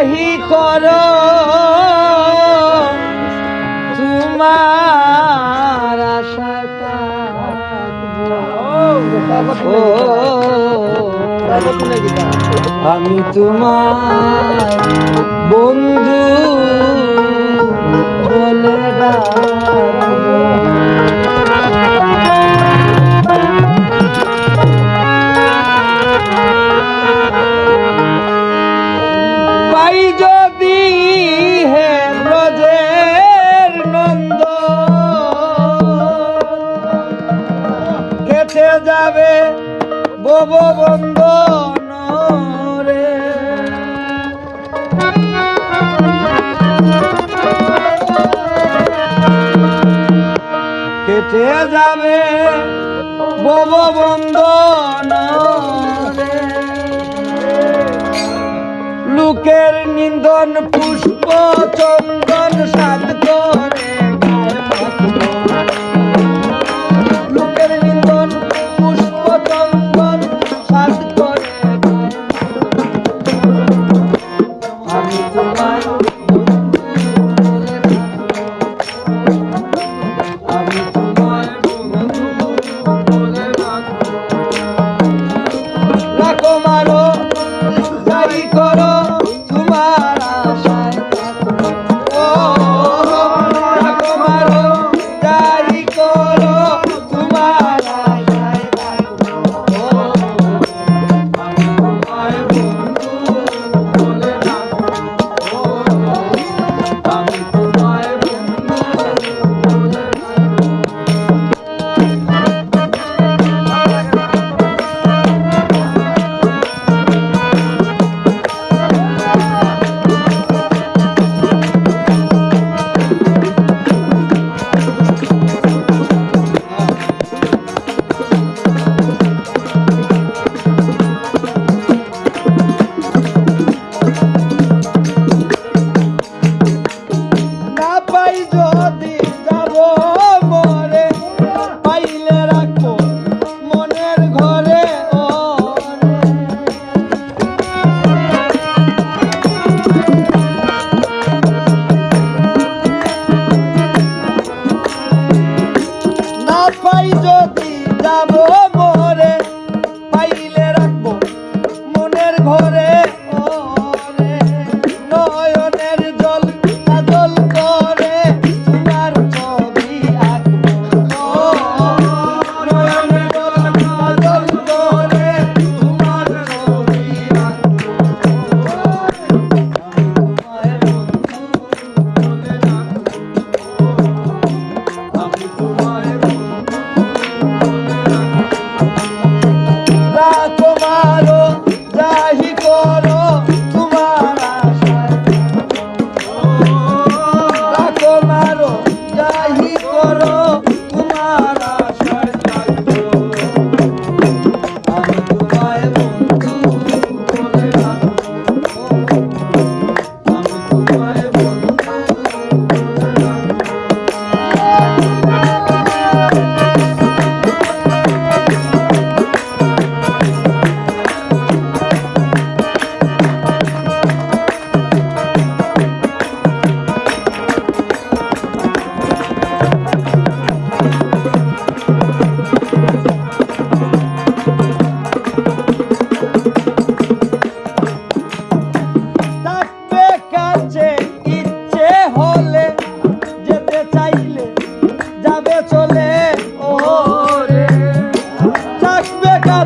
নাহি কর। তোমার আশায় আমি তোমার বন্ধু। পাই যদি হে ব্রজের নন্দ কেটে যাবে বব বন্ধন রে কেটে যাবে বব বন্ধন লোকের নিন্দন পুষ্প চন্দন সাত করে।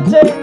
আছে